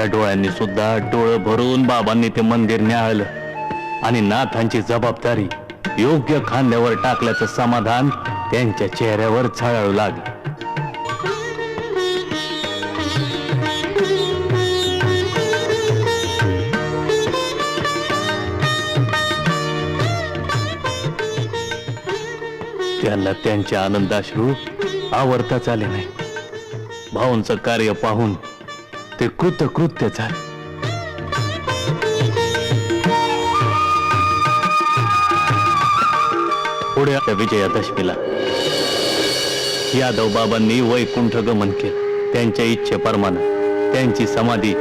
माझ्या डोळ्यांनी सुद्धा डोळं भरून बाबांनी ते मंदिर न्याळलं आणि नाथांची जबाबदारी योग्य खांद्यावर टाकल्याचं समाधान त्यांच्या चेहऱ्यावर झळाळू लागलं. त्यांना त्यांचे आनंदाश्रू आवडताच आले नाही. भाऊंचं कार्य पाहून ते कृतकृत्य झाले पुढे आता विजयादशमीला. यादव बाबांनी वैकुंठ गमन केलं. त्यांच्या इच्छेप्रमाणे त्यांची समाधी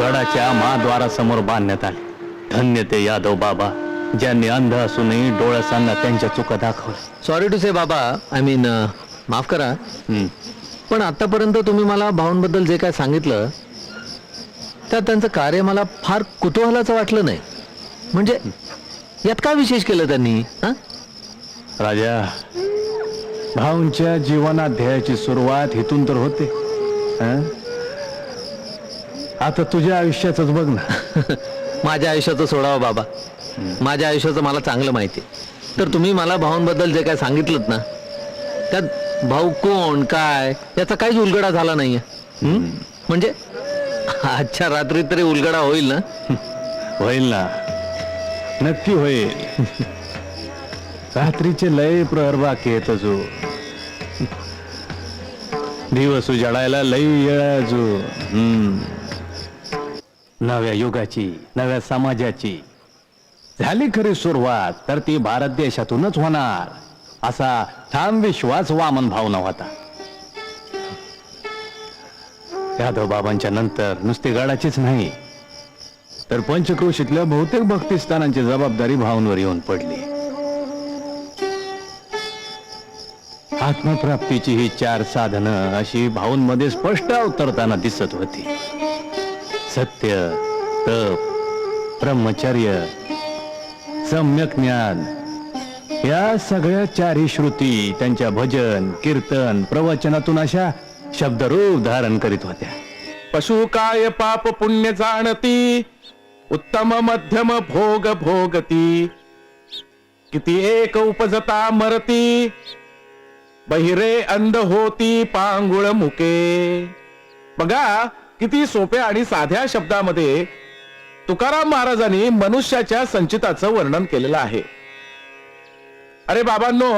गडाच्या महाद्वारासमोर बांधण्यात आली. धन्य ते यादव बाबा ज्यांनी अंध असूनही डोळ्यासांना त्यांच्या चुका दाखवल्या. सॉरी टू से बाबा आय मीन माफ करा. हम्म. पण आतापर्यंत तुम्ही मला भावांबद्दल जे काय सांगितलं त्यात त्यांचं कार्य मला फार कुतूहलाचं वाटलं नाही म्हणजे यात काय विशेष केलं त्यांनी हं? राजा भाऊंच्या जीवनाध्यायाची सुरुवात इथून तर होते हं? आता तुझ्या आयुष्याच बघ ना माझ्या आयुष्याचं सोडावं बाबा माझ्या आयुष्याचं मला चांगलं माहिती आहे. तर तुम्ही मला भावांबद्दल जे काय सांगितलं ना त्यात भाऊ कोण काय याचा काहीच उलगडा झाला नाहीये हं? म्हणजे आजच्या रात्री तरी उलगडा होईल ना? होईल ना. नक्की होईल. रात्रीचे लय प्रहर बाकी येत अजून दिवस उजाडायला लई वेळ आहे अजून हम्म. नव्या युगाची नव्या समाजाची. झाली खरी सुरुवात तर ती भारत देशातूनच होणार. असा ठाम विश्वास वामन भावना होता. यादव बाबांच्या नंतर नुसती गडाचीच नाही. तर पंचक्रोशीतल्या बहुतेक भक्तिस्थानांची जबाबदारी भावांवर येऊन पडली. आत्मप्राप्तीची ही चार साधनं अशी भाऊंमध्ये स्पष्ट अवतरताना दिसत होती. सत्य तप ब्रह्मचर्य सम्यक ज्ञान या सगळ्या चारी श्रुती त्यांच्या भजन कीर्तन प्रवचनातून अशा शब्दरूप धारण करीत होत्या. पशु काय पाप पुण्य जाणती उत्तम मध्यम भोग भोगती. किती एक उपजता मरती बहिरे अंध होती पांगुळ मुके. बघा किती सोप्या आणि साध्या शब्दामध्ये तुकाराम महाराजांनी मनुष्याच्या संचिताचं वर्णन केलेलं आहे. अरे बाबांनो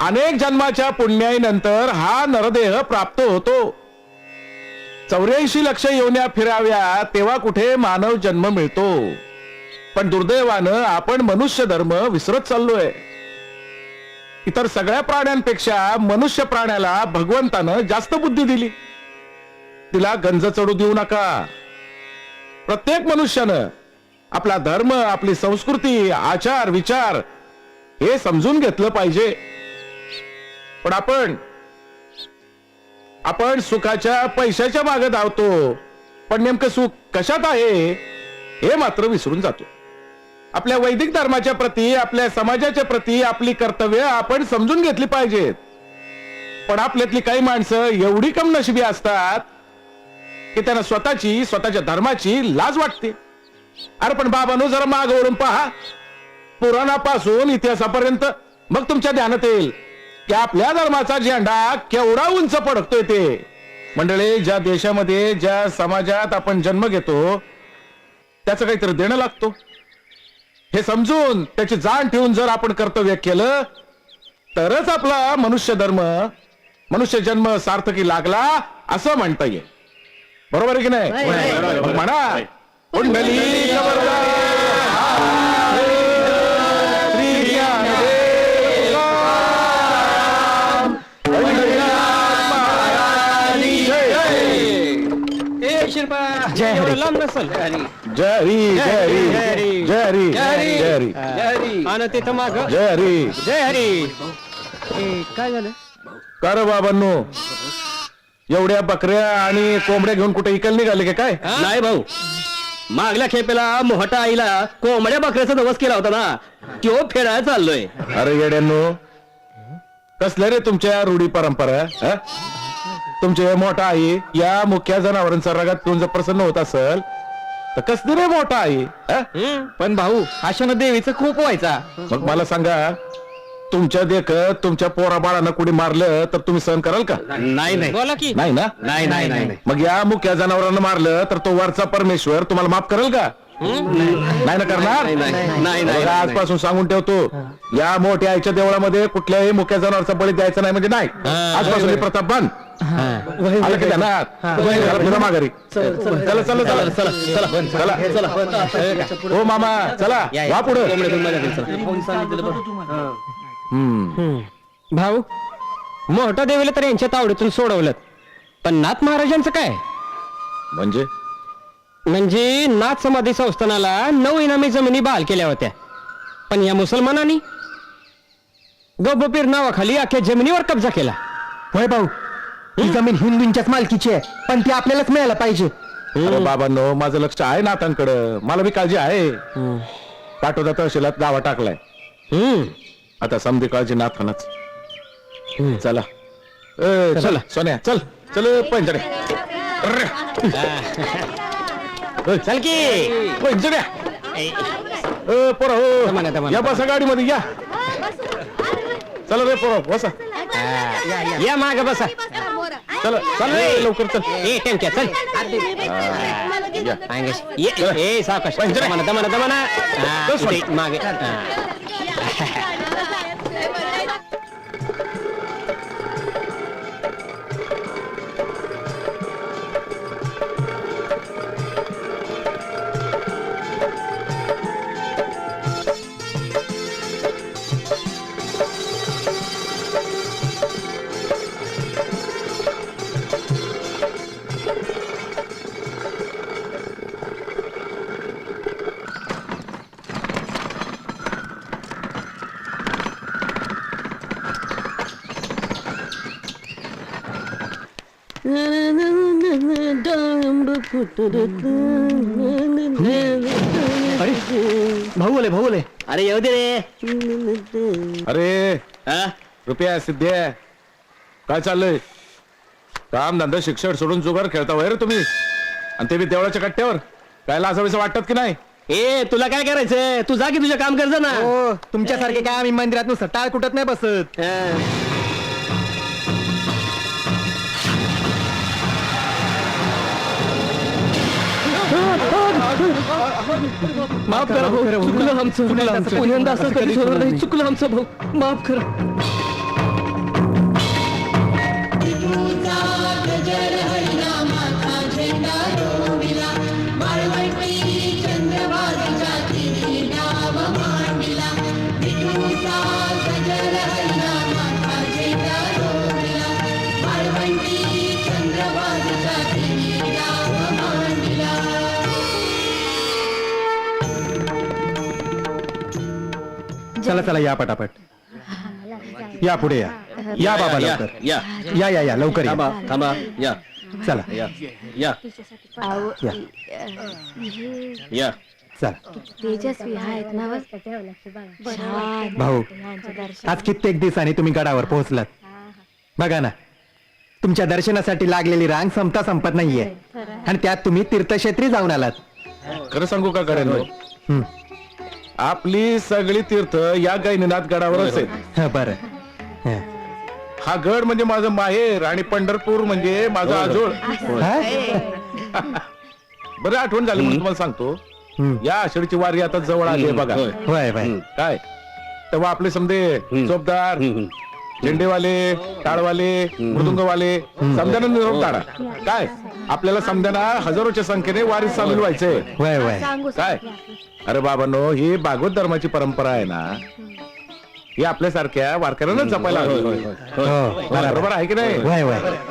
अनेक जन्माच्या पुण्याईनंतर हा नरदेह प्राप्त होतो. चौऱ्याऐंशी लक्ष योन्या फिराव्या तेव्हा कुठे मानव जन्म मिळतो. पण दुर्दैवानं आपण मनुष्य धर्म विसरत चाललोय. इतर सगळ्या प्राण्यांपेक्षा मनुष्य प्राण्याला भगवंतानं जास्त बुद्धी दिली. तिला गंज चढू देऊ नका. प्रत्येक मनुष्यानं आपला धर्म आपली संस्कृती आचार विचार हे समजून घेतलं पाहिजे. पण आपण आपण सुखाच्या पैशाच्या मागे धावतो. पण नेमकं सुख कशात आहे हे मात्र विसरून जातो. आपल्या वैदिक धर्माच्या प्रती आपल्या समाजाच्या प्रती आपली कर्तव्य आपण समजून घेतली पाहिजेत. पण आपल्यातली काही माणसं एवढी कम नशिबी असतात की त्यांना स्वतःची स्वतःच्या धर्माची लाज वाटते. अरे पण बाबानो जरा मागवरून पहा. पुराणापासून इतिहासापर्यंत मग तुमच्या ध्यानात येईल. की आपल्या धर्माचा झेंडा केवढा उंच पडकतोय ते? मंडळी ज्या देशामध्ये ज्या समाजात आपण जन्म घेतो त्याचं काहीतरी देणं लागतो. हे समजून त्याची जाण ठेवून जर आपण कर्तव्य केलं तरच आपला मनुष्य धर्म मनुष्य जन्म सार्थकी लागला असं म्हणता येईल. बरोबर आहे की नाही? म्हणा कुंडली जय हरी. जय हरी जय हरी जय हरी आणि तिथं माग. जय हरी. जय हरी. ए, काय झालं? कर बाबांनो? एवढ्या बकऱ्या आणि कोंबड्या घेऊन कुठे इकल निघाले का काय? नाही भाऊ. मागल्या खेपेला मोहटा आईला कोंबड्या बकऱ्याचा दिवस केला होता ना. तो फेडायला चाललोय. अरे येड्यांनो कसल्या रे तुमच्या रूढी परंपरा हं? तुमचे मोठा आई या मुख्या जनावरांचा रगात जर प्रसन्न होत असेल तर कसली रे मोठा आई हं? पण भाऊ अशानं देवीचं खूप व्हायचा. मग मला सांगा तुमच्या देखत तुमच्या पोरा बाळांना कुणी मारलं तर तुम्ही सहन कराल का? नाही नाही. बोला की. नाही ना? नाही नाही नाही मग या मुख्या जनावरांना मारलं तर तो वरचा परमेश्वर तुम्हाला माफ करेल का? नाही ना करणार? नाही, नाही, नाही, बघा, नाही. आजपासून सांगून ठेवतो. या मोठ्या आईच्या देवळामध्ये कुठल्याही मुख्या जनावरचा बळी द्यायचा नाही म्हणजे नाही. आजपासून ही प्रथा बंद. आलं की ध्यानात? चला, माघारी चला चला चला चला चला चला हो मामा चला वा पुढे भाऊ मोठा देवीला तर यांच्या तावडीतून सोडवलं पण नाथ महाराजांचं काय म्हणजे म्हणजे नाथ समाधी संस्थानाला नऊ इनामी जमिनी बहाल केल्या होत्या पण या मुसलमानांनी गब्बपीर नावाखाली अख्ख्या जमिनीवर कब्जा केला होय भाऊ ही जमीन हिंदूंच्याच मालकीची आहे पण ती आपल्यालाच मिळायला पाहिजे. अरे बाबांनो माझं लक्ष आहे नातांकडं मला बी काळजी आहे. पाठवता तहसीलात दावा टाकलाय. हम्म. आता समधी काळजी नाथानच. चला. ए, चल. सोन्या चल. चल पंचड्या चल की. पंचड्या पोरा दमाना, हो. या बसा गाडीमध्ये या. चला रे पोरा बसा. या माग बसा. चला चल लवकर चल ए टेमक्या चल. अंगेश. ये ए सावकाश. दमाना दमाना दमाना हा. इथे मागे हा. भाऊ बोले भाऊ बोले अरे येऊ दे रे. अरे हा? रुपया सिद्ध्या. काय चाललंय? काम धंदा शिक्षण सोडून जुगार खेळता वय रे तुम्ही. आणि ते बी देवळाच्या कट्ट्यावर. काय लाजावीचं वाटत की नाही? ए तुला काय करायचंय? तू जा की तुझं काम कर जा ना हो तुमच्यासारखे काय आम्ही मंदिरात नुसतं टाळ कुठत नाही बसत. हा. माफ करा भाऊ. चुकलं आमचं. पुण्यांदा असं कधी होणार नाही चुकलं आमचं भाऊ. माफ करा. चला चला या पटापट. या पुढे या. या बाबा या लवकर. या. या या या लवकर या. थांबा थांबा. या. चला. या. या. या. या. चला. तेजस्वी आहेत ना व? छान. भाऊ आज कित्येक दिवसांनी तुम्ही गडावर पोहोचलात. बघा ना तुमच्या दर्शनासाठी लागलेली रांग संपता संपत नाहीये. आणि त्यात तुम्ही तीर्थक्षेत्री जाऊन आलात. खरं सांगू का करेन हं, आपली सगळी तीर्थ या गैनीनाथ गडावरच आहेत हं, बरं. हं. हा गड म्हणजे माझं माहेर आणि पंढरपूर म्हणजे माझं आजोळ? बरं आठवण झाली म्हणून तुम्हाला सांगतो. या आषाढीची वारी आता जवळ आली आहे बघा. होय. होय. होय काय? तेव्हा आपले समजे चोपदार झेंडेवाले टाळवाले मृदुंगवाले समजाना निरोप काढा काय? आपल्याला समजाना हजारोच्या संख्येने वारीत सामील व्हायचंय. काय? अरे बाबांनो ही भागवत धर्माची परंपरा आहे ना ही आपल्यासारख्या वारकऱ्यांना जपायला हवी. हो बरोबर आहे की नाही?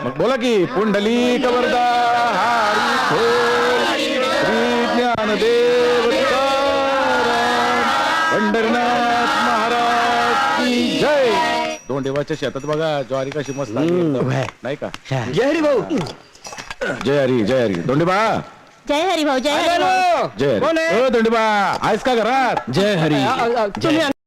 मग बोला की पुंडली कबरदा हारी ज्ञानदेव. दोन देवाच्या शेतात बघा ज्वारी कशी मस्त एकदम. नाही का. जय हरी भाऊ. जय हरी जय हरी. दोंडीबा जय हरी भाऊ जय हरी भाऊ. जय हरी. ओ दोंडीबा आहेस का घरात? जय हरी. तुम्ही